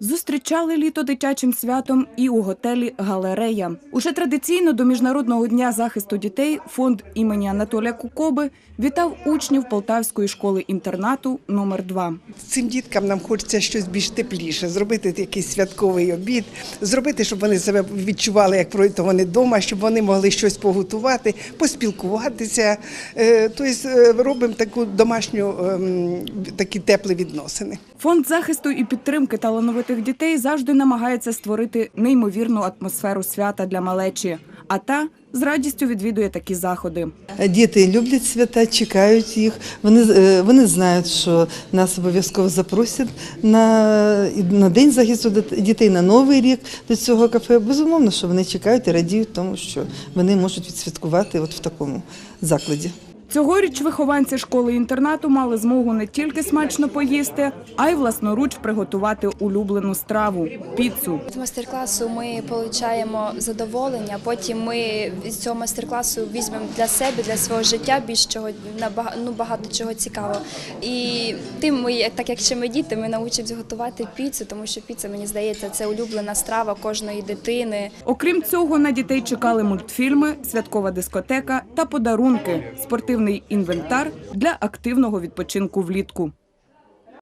Зустрічали літо дитячим святом і у готелі Галерея. Уже традиційно до міжнародного дня захисту дітей фонд імені Анатолія Кукоби вітав учнів Полтавської школи інтернату номер 2 Цим діткам нам хочеться щось більш тепліше, зробити якийсь святковий обід, зробити, щоб вони себе відчували, як пройти вони вдома, щоб вони могли щось поготувати, поспілкуватися. Е, Тобто е, робимо таку домашню ем, такі теплі відносини. Фонд захисту і підтримки талановитих дітей завжди намагається створити неймовірну атмосферу свята для малечі. А та з радістю відвідує такі заходи. Діти люблять свята, чекають їх. Вони, е, вони знають, що нас обов'язково запросять на, на День захисту дітей на Новий рік до цього кафе. Безумовно, що вони чекають і радіють тому, що вони можуть відсвяткувати от в такому закладі. Цьогоріч вихованці школи-інтернату мали змогу не тільки смачно поїсти, а й власноруч приготувати улюблену страву піцу. З майстер-класу ми отримуємо задоволення. Потім ми з цього майстер-класу візьмемо для себе, для свого життя більш чого ну, багато чого цікавого. І тим ми, так як ще ми діти, ми навчимося готувати піцу, тому що піца, мені здається, це улюблена страва кожної дитини. Окрім цього, на дітей чекали мультфільми, святкова дискотека та подарунки, спортивний інвентар для активного відпочинку влітку.